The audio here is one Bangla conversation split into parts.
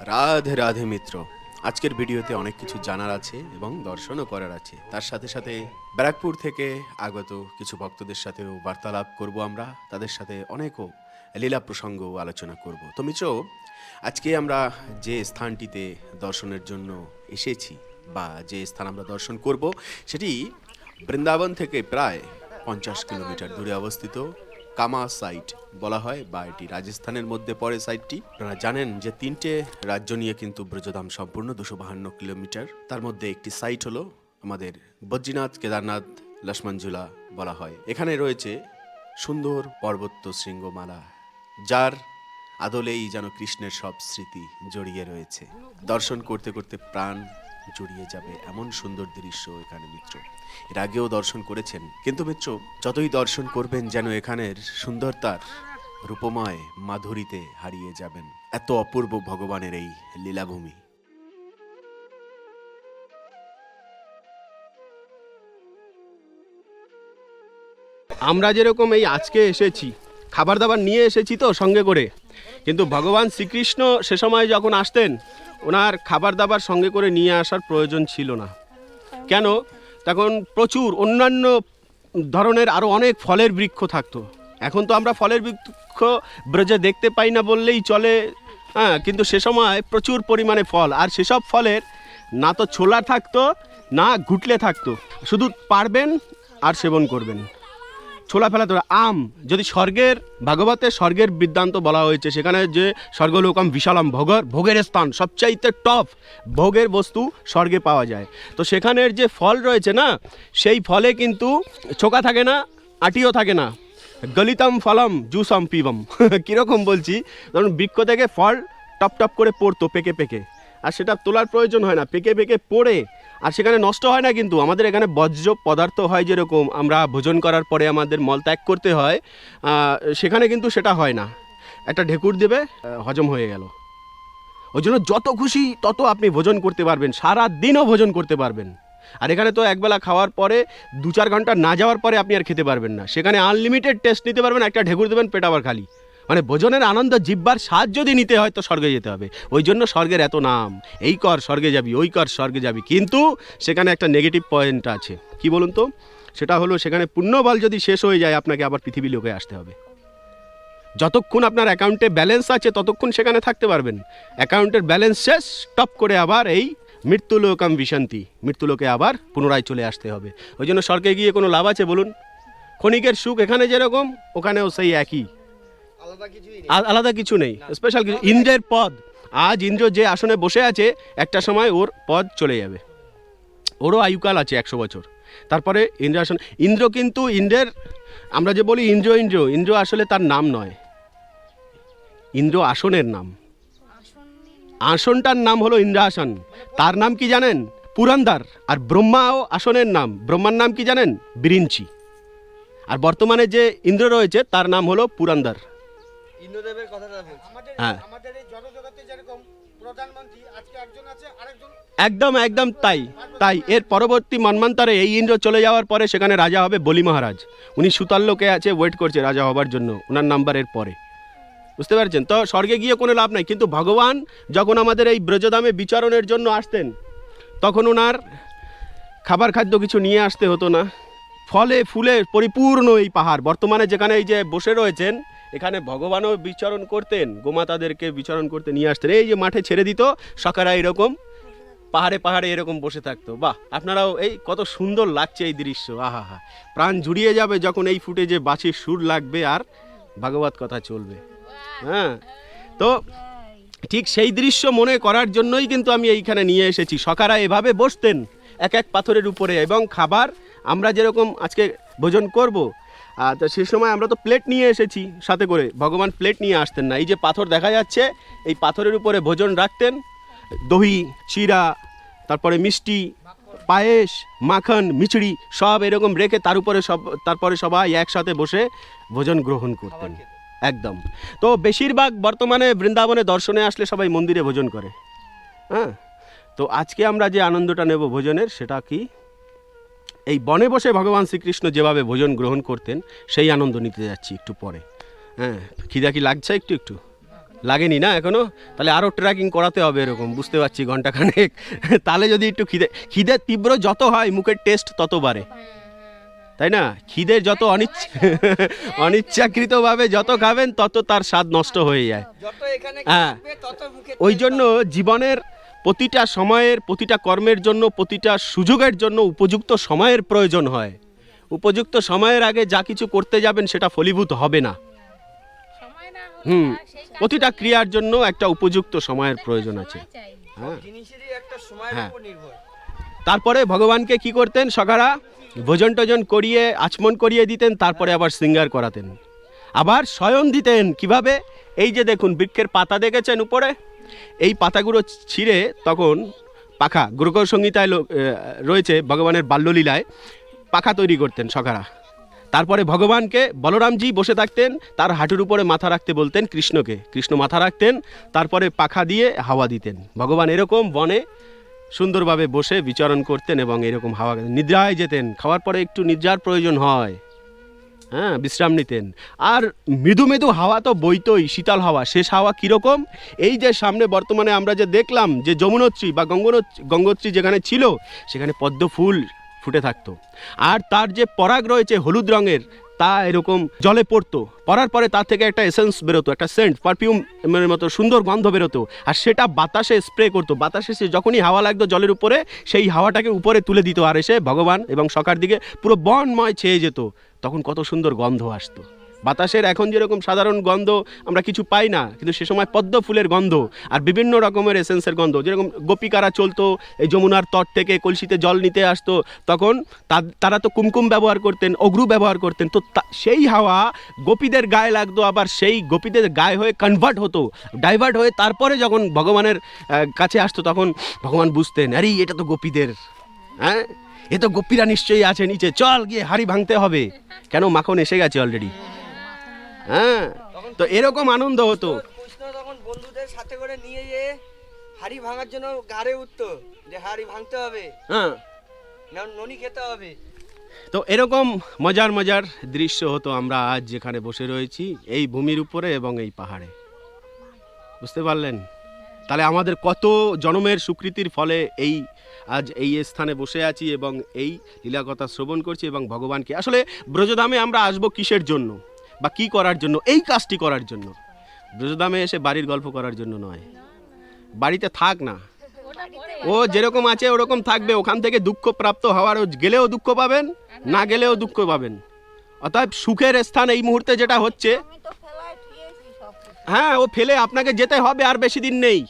রাধে রাধে মিত্র। আজকের ভিডিওতে অনেক কিছু জানার আছে এবং দর্শনও করার আছে। তার সাথে সাথে ব্যারাকপুর থেকে আগত কিছু ভক্তদের সাথেও বার্তালাপ করব আমরা। তাদের সাথে অনেকও লীলা প্রসঙ্গ আলোচনা করব। তো মিত্র, আজকে আমরা যে স্থানটিতে দর্শনের জন্য এসেছি বা যে স্থান আমরা দর্শন করব, সেটি বৃন্দাবন থেকে প্রায় পঞ্চাশ কিলোমিটার দূরে অবস্থিত। কামা সাইট বলা হয়, বা এটি রাজস্থানের মধ্যে পড়ে সাইটটি। আপনারা জানেন যে তিনটে রাজ্য নিয়ে কিন্তু ব্রজধাম সম্পূর্ণ দুশো বাহান্ন কিলোমিটার। তার মধ্যে একটি সাইট হলো আমাদের বদ্রীনাথ, কেদারনাথ, লক্ষ্মণঝুলা বলা হয়। এখানে রয়েছে সুন্দর পর্বত্য শৃঙ্গমালা, যার আদলেই যেন কৃষ্ণের সব স্মৃতি জড়িয়ে রয়েছে। দর্শন করতে করতে প্রাণ জড়িয়ে যাবে এমন সুন্দর দৃশ্য এখানে, মিত্র। এর আগেও দর্শন করেছেন। কিন্তু মিত্র, যতই দর্শন করবেন যেন এখানের সুন্দরতার রূপময় মাধুরীতে হারিয়ে যাবেন। এত অপূর্ব ভগবানের এই লীলাভূমি। আমরা যেরকম এই আজকে এসেছি, খাবার দাবার নিয়ে এসেছি তো সঙ্গে করে। কিন্তু ভগবান শ্রীকৃষ্ণ সে সময় যখন আসতেন ওনার খাবার দাবার সঙ্গে করে নিয়ে আসার প্রয়োজন ছিল না। কেন? তখন প্রচুর অন্যান্য ধরনের আরও অনেক ফলের বৃক্ষ থাকতো। এখন তো আমরা ফলের বৃক্ষ ব্রজে দেখতে পাই না বললেই চলে। হ্যাঁ কিন্তু সে সময় প্রচুর পরিমাণে ফল। আর সেসব ফলের না তো ছোলা থাকতো, না ঘুটলে থাকতো। শুধু পারবেন আর সেবন করবেন। ছোলা ফেলা তোলা আম, যদি স্বর্গের ভাগবতের স্বর্গের বৃত্তান্ত বলা হয়েছে, সেখানে যে স্বর্গলোকম বিশালম ভোগর, ভোগের স্থান সবচাইতে টপ ভোগের বস্তু স্বর্গে পাওয়া যায়। তো সেখানের যে ফল রয়েছে না, সেই ফলে কিন্তু ছোকা থাকে না, আটিও থাকে না। গলিতম ফলম, জুসম পিবম। কীরকম বলছি? ধরুন, বৃক্ষ থেকে ফল টপ টপ করে পড়তো, পেকে পেকে। আর সেটা তোলার প্রয়োজন হয় না, পেকে পেকে পড়ে আর সেখানে নষ্ট হয় না কিন্তু। আমাদের এখানে বজ্র পদার্থ হয় যেরকম, আমরা ভোজন করার পরে আমাদের মল ত্যাগ করতে হয় সেখানে কিন্তু সেটা হয় না। একটা ঢেকুর দেবে হজম হয়ে গেল। ওই জন্য যত খুশি তত আপনি ভোজন করতে পারবেন, সারা দিনও ভোজন করতে পারবেন। আর এখানে তো একবেলা খাওয়ার পরে, দু চার ঘণ্টা না যাওয়ার পরে আপনি আর খেতে পারবেন না। সেখানে আনলিমিটেড টেস্ট নিতে পারবেন, একটা ঢেকুর দেবেন, পেট আবার খালি। মানে ভোজনের আনন্দ জিব্বার স্বাদ যদি নিতে হয় তো স্বর্গে যেতে হবে। ওই জন্য স্বর্গের এত নাম। এই কর স্বর্গে যাবি, ওই কর স্বর্গে যাবি। কিন্তু সেখানে একটা নেগেটিভ পয়েন্ট আছে। কি বলুন তো? সেটা হলো সেখানে পুণ্যবল যদি শেষ হয়ে যায়, আপনাকে আবার পৃথিবী লোকে আসতে হবে। যতক্ষণ আপনার অ্যাকাউন্টে ব্যালেন্স আছে, ততক্ষণ সেখানে থাকতে পারবেন। অ্যাকাউন্টের ব্যালেন্স শেষ টপ করে আবার এই মৃত্যুলোকম বিশান্তি মৃত্যুলোকে আবার পুনরায় চলে আসতে হবে। ওই জন্য স্বর্গে গিয়ে কোনো লাভ আছে বলুন? ক্ষণিকের সুখ এখানে যেরকম, ওখানেও সেই একই। আলাদা কিছু নেই। স্পেশাল কিছু ইন্দ্রের পদ। আজ ইন্দ্র যে আসনে বসে আছে একটা সময় ওর পদ চলে যাবে। ওরও আয়ুকাল আছে একশো বছর। তারপরে ইন্দ্র আসন ইন্দ্র কিন্তু ইন্দ্রের আমরা যে বলি ইন্দ্র ইন্দ্র ইন্দ্র আসলে তার নাম নয়। ইন্দ্র আসনের নাম। আসনটার নাম হলো ইন্দ্রাসন। তার নাম কি জানেন? পুরান্দার। আর ব্রহ্মাও আসনের নাম। ব্রহ্মার নাম কি জানেন? বিরিঞ্চি। আর বর্তমানে যে ইন্দ্র রয়েছে তার নাম হলো পুরন্দর। ইন্দ্রদেবের কথাটা বলছি। আমাদের হ্যাঁ। আমাদের এই জনজগতে যেরকম প্রধানমন্ত্রী আজকে একজন আছে আরেকজন একদম একদম তাই তাই। এর পরবর্তী মন্মন্তরে এই ইন্দ্র চলে যাওয়ার পরে সেখানে রাজা হবে বলি মহারাজ। উনি সুতার লোকে আছে ওয়েট করছে রাজা হবার জন্য ওনার নাম্বারের পরে। বুঝতে পারছেন? তো স্বর্গে গিয়ে কোনো লাভ নাই কিন্তু ভগবান যখন আমাদের এই ব্রজধামে বিচারণের জন্য আসতেন তখন ওনার খাবার খাদ্য কিছু নিয়ে আসতে হতো না। ফলে ফুলে পরিপূর্ণ এই পাহাড়। বর্তমানে যেখানে এই যে বসে রয়েছেন এখানে ভগবানও বিচরণ করতেন, গোমাতাদেরকে বিচরণ করতে নিয়ে আসতেন। এই যে মাঠে ছেড়ে দিত, সকারা এরকম, পাহাড়ে পাহাড়ে এরকম বসে থাকতো। বাহ, আপনারাও এই কত সুন্দর লাগছে এই দৃশ্য, আহা হা। প্রাণ জুড়িয়ে যাবে যখন এই ফুটে যে বাঁশির সুর লাগবে আর ভাগবত কথা চলবে। হ্যাঁ তো ঠিক সেই দৃশ্য মনে করার জন্যই কিন্তু আমি এইখানে নিয়ে এসেছি। সকারা এভাবে বসতেন, এক এক পাথরের উপরে, এবং খাবার আমরা যেরকম আজকে ভোজন করব তো সে সময় আমরা তো প্লেট নিয়ে এসেছি সাথে করে। ভগবান প্লেট নিয়ে আসতেন না। এই যে পাথর দেখা যাচ্ছে এই পাথরের উপরে ভোজন রাখতেন। দহি চিরা তারপরে মিষ্টি পায়েস মাখন মিচড়ি সব এরকম রেখে তার উপরে সব তারপরে সবাই একসাথে বসে ভোজন গ্রহণ করতেন। একদম। তো বেশিরভাগ বর্তমানে বৃন্দাবনে দর্শনে আসলে সবাই মন্দিরে ভোজন করে। হ্যাঁ? তো আজকে আমরা যে আনন্দটা নেব ভোজনের সেটা কি? এই বনে বসে ভগবান শ্রীকৃষ্ণ যেভাবে ভোজন গ্রহণ করতেন সেই আনন্দ নিতে যাচ্ছি একটু পরে। হ্যাঁ খিদা কি লাগছে একটু একটু? লাগেনি না এখনও তাহলে আরও ট্র্যাকিং করাতে হবে এরকম বুঝতে পারছি ঘন্টাখানেক তাহলে যদি একটু খিদে খিদের তীব্র যত হয় মুখের টেস্ট তত বাড়ে। তাই না? খিদে যত অনিচ্ছা অনিচ্ছাকৃতভাবে যত খাবেন তত তার স্বাদ নষ্ট হয়ে যায়। হ্যাঁ। ওই জন্য জীবনের প্রতিটা সময়ের প্রতিটা কর্মের জন্য প্রতিটা সুযোগের জন্য উপযুক্ত সময়ের প্রয়োজন হয়। উপযুক্ত সময়ের আগে যা কিছু করতে যাবেন সেটা ফলীভূত হবে না। সময় না হলে হুম প্রতিটা ক্রিয়ার জন্য একটা উপযুক্ত সময়ের প্রয়োজন আছে। হ্যাঁ। জিনিসেরই একটা সময়ের হ্যাঁ। তারপরে ভগবানকে কি করতেন? সকারা ভোজন টোজন করিয়ে আচমন করিয়ে দিতেন তারপরে আবার সিঙ্গার করাতেন। আবার শয়ন দিতেন। কীভাবে? এই যে দেখুন বৃক্ষের পাতা দেখেছেন উপরে? এই পাতাগুলো ছিঁড়ে তখন পাখা গুরুকর সংহিতায় রয়েছে ভগবানের বাল্যলীলায় পাখা তৈরি করতেন সকারা তারপরে ভগবানকে বলরামজি বসে থাকতেন, তার হাঁটুর উপরে মাথা রাখতে বলতেন কৃষ্ণকে। কৃষ্ণ মাথা রাখতেন, তারপরে পাখা দিয়ে হাওয়া দিতেন। ভগবান এরকম বনে সুন্দরভাবে বসে বিচরণ করতেন এবং এরকম হাওয়া। নিদ্রায় যেতেন। খাওয়ার পরে একটু নিদ্রার প্রয়োজন হয়। হ্যাঁ বিশ্রাম নিতেন। আর মৃদু মৃদু হাওয়া তো বইতই, শীতল হাওয়া। শেষ হাওয়া কীরকম? এই যে সামনে বর্তমানে আমরা যে দেখলাম যে যমুনোত্রী বা গঙ্গোত্রী গঙ্গোত্রী যেখানে ছিল, সেখানে পদ্ম ফুল ফুটে থাকতো। আর তার যে পরাগ রয়েছে হলুদ রঙের, তা এরকম জলে পড়তো। পড়ার পরে তার থেকে একটা এসেন্স বেরোতো, একটা সেন্ট পারফিউমের মতো সুন্দর গন্ধ বেরোতো। আর সেটা বাতাসে স্প্রে করতো। বাতাসে সে যখনই হাওয়া লাগতো জলের উপরে, সেই হাওয়াটাকে উপরে তুলে দিত আর এসে ভগবান এবং সকার দিকে পুরো বনময় ছেয়ে যেত। তখন কত সুন্দর গন্ধ আসতো। বাতাসের এখন যেরকম সাধারণ গন্ধ আমরা কিছু পাই না, কিন্তু সে সময় পদ্ম ফুলের গন্ধ আর বিভিন্ন রকমের এসেন্সের গন্ধ। যেরকম গোপিকারা চলতো, এই যমুনার তট থেকে কলসিতে জল নিতে আসতো, তখন তারা তো কুমকুম ব্যবহার করতেন, অগ্রু ব্যবহার করতেন, তো তা- সেই হাওয়া গোপীদের গায়ে লাগতো, আবার সেই গোপীদের গায়ে হয়ে কনভার্ট হতো ডাইভার্ট হয়ে তারপরে যখন ভগবানের কাছে আসতো, তখন ভগবান বুঝতেন, আরে, এটা তো গোপীদের। হ্যাঁ? এ তো গোপীরা নিশ্চয়ই আছে নিচে। চল গিয়ে হাড়ি ভাঙতে হবে। কেন মাখন এসে গেছে অলরেডি হ্যাঁ তো এরকম আনন্দ হতো। তখন বন্ধুদের সাথে করে নিয়ে যেয়ে হাড়ি ভাঙার জন্য গাড়ে উঠতো যে হাড়ি ভাঙতে হবে। হ্যাঁ। ননি খেতে হবে। তো এরকম মজার মজার দৃশ্য হতো আমরা আজ যেখানে বসে রয়েছি এই ভূমির উপরে এবং এই পাহাড়ে। বুঝতে পারলেন? তাহলে আমাদের কত জনমের স্বীকৃতির ফলে এই, আজ এই স্থানে বসে আছি এবং এই লীলাকথা শ্রবণ করছি এবং ভগবানকে। আসলে ব্রজধামে আমরা আসব কিসের জন্য বা কি করার জন্য? এই কাজটি করার জন্য। ব্রজধামে এসে বাড়ির গল্প করার জন্য নয়। বাড়িতে থাক না। ও যেরকম আছে ওরকম থাকবে। ওখান থেকে দুঃখ প্রাপ্ত হওয়ার গেলেও দুঃখ পাবেন, না গেলেও দুঃখ পাবেন। অতএব সুখের স্থান এই মুহূর্তে যেটা হচ্ছে হ্যাঁ ও ফেলে আপনাকে যেতে হবে আর বেশি দিন নেই।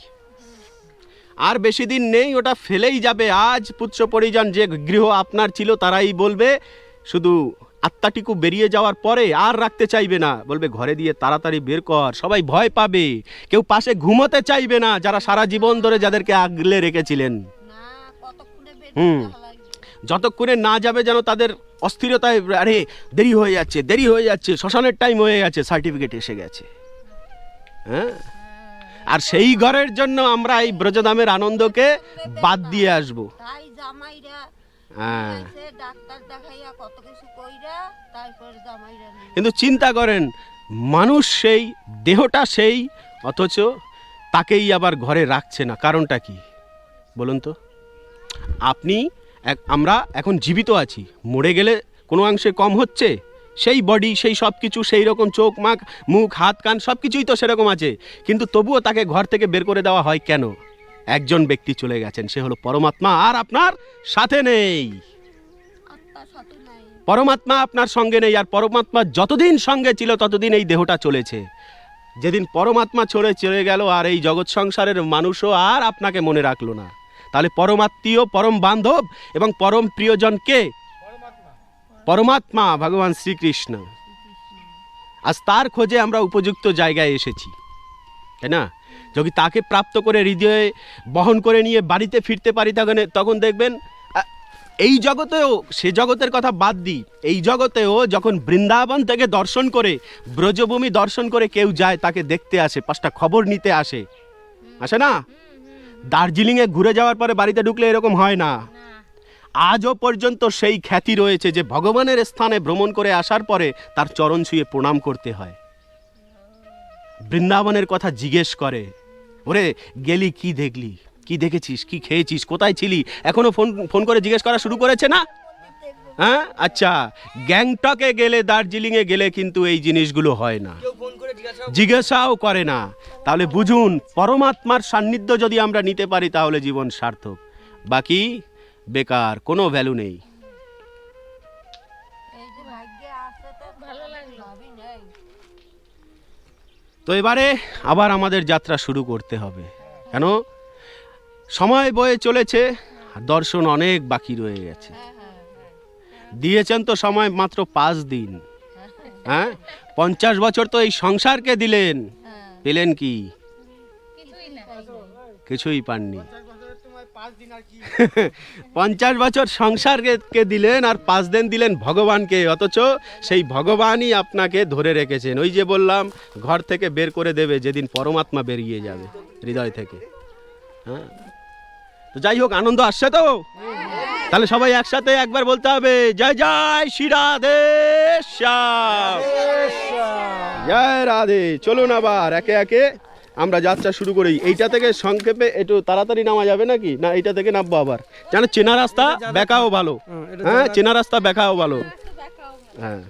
আর বেশি দিন নেই ওটা ফেলেই যাবে। আজ পুত্র পরিজন যে গৃহ আপনার ছিল তারাই বলবে শুধু আত্মাটিকু বেরিয়ে যাওয়ার পরে আর রাখতে চাইবে না। বলবে ঘরে দিয়ে তাড়াতাড়ি বের কর সবাই ভয় পাবে। কেউ পাশে ঘুমোতে চাইবে না যারা সারা জীবন ধরে যাদেরকে আগলে রেখেছিলেন। হুম। যতক্ষণে না যাবে যেন তাদের অস্থিরতায় আরে দেরি হয়ে যাচ্ছে দেরি হয়ে যাচ্ছে শ্মশানের টাইম হয়ে গেছে সার্টিফিকেট এসে গেছে। হ্যাঁ? আর সেই ঘরের জন্য আমরা এই ব্রজধামের আনন্দকে বাদ দিয়ে আসব। হ্যাঁ। কিন্তু চিন্তা করেন মানুষ সেই দেহটা সেই অথচ তাকেই আবার ঘরে রাখছে না। কারণটা কি? বলুন তো। আপনি আমরা এখন জীবিত আছি। মরে গেলে কোনো অংশে কম হচ্ছে? সেই বডি সেই সব কিছু সেই রকম চোখ মাখ মুখ হাত কান সব কিছুই তো সেরকম আছে। কিন্তু তবুও তাকে ঘর থেকে বের করে দেওয়া হয় কেন? একজন ব্যক্তি চলে গেছেন সে হলো পরমাত্মা আর আপনার সাথে নেই। পরমাত্মা আপনার সঙ্গে নেই আর পরমাত্মা যতদিন সঙ্গে ছিল ততদিন এই দেহটা চলেছে। যেদিন পরমাত্মা চলে চলে গেল আর এই জগৎ সংসারের মানুষও আর আপনাকে মনে রাখল না। তাহলে পরমাত্মীয় পরম বান্ধব এবং পরম প্রিয়জনকে পরমাত্মা ভগবান শ্রীকৃষ্ণ। আজ তার খোঁজে আমরা উপযুক্ত জায়গায় এসেছি। তাই না? যদি তাকে প্রাপ্ত করে হৃদয়ে বহন করে নিয়ে বাড়িতে ফিরতে পারি তখন তখন দেখবেন এই জগতেও, সে জগতের কথা বাদ দিই, এই জগতেও যখন বৃন্দাবন থেকে দর্শন করে, ব্রজভূমি দর্শন করে কেউ যায়, তাকে দেখতে আসে, পাঁচটা খবর নিতে আসে। আসে না? দার্জিলিংয়ে ঘুরে যাওয়ার পরে বাড়িতে ঢুকলে এরকম হয় না। আজও পর্যন্ত সেই খ্যাতি রয়েছে যে ভগবানের স্থানে ভ্রমণ করে আসার পরে তার চরণ ছুঁয়ে প্রণাম করতে হয়। বৃন্দাবনের কথা জিজ্ঞেস করে ওরে গেলি কি দেখলি? কি দেখেছিস? কি খেয়েছিস? কোথায় ছিলি? এখনও ফোন ফোন করে জিজ্ঞেস করা শুরু করেছে না? হ্যাঁ? আচ্ছা গ্যাংটকে গেলে দার্জিলিংয়ে গেলে কিন্তু এই জিনিসগুলো হয় না। জিজ্ঞাসাও করে না। তাহলে বুঝুন পরমাত্মার সান্নিধ্য যদি আমরা নিতে পারি তাহলে জীবন সার্থক। বাকি বেকার, কোনো ভ্যালু নেই। তো এবারে আবার আমাদের যাত্রা শুরু করতে হবে। কেন? সময় বয়ে চলেছে দর্শন অনেক বাকি রয়ে গেছে। দিয়েছেন তো সময় মাত্র পাঁচ দিন। হ্যাঁ? পঞ্চাশ বছর তো এই সংসারকে দিলেন। পেলেন কি? কিছুই পাননি। পঞ্চাশ বছরের তোমায় পাঁচ দিন আর কি? পঞ্চাশ বছর সংসারকে কে দিলেন আর পাঁচ দিন দিলেন ভগবানকে অথচ সেই ভগবানই আপনাকে ধরে রেখেছেন। ওই যে বললাম ঘর থেকে বের করে দেবে যেদিন পরমাত্মা বেরিয়ে যাবে হৃদয় থেকে। হ্যাঁ? তো যাই হোক আনন্দ আসছে তো? তাহলে সবাই একসাথে একবার বলতে হবে জয় জয় শ্রী রাধে শ্যাম। জয় রাধে। চলুন আবার একে একে আমরা যাত্রা শুরু করি। এইটা থেকে সংক্ষেপে একটু তাড়াতাড়ি নামা যাবে নাকি? না এইটা থেকে নামবো আবার। যেন চেনা রাস্তা বেকাও ভালো। হ্যাঁ চেনা রাস্তা বেকাও ভালো। হ্যাঁ।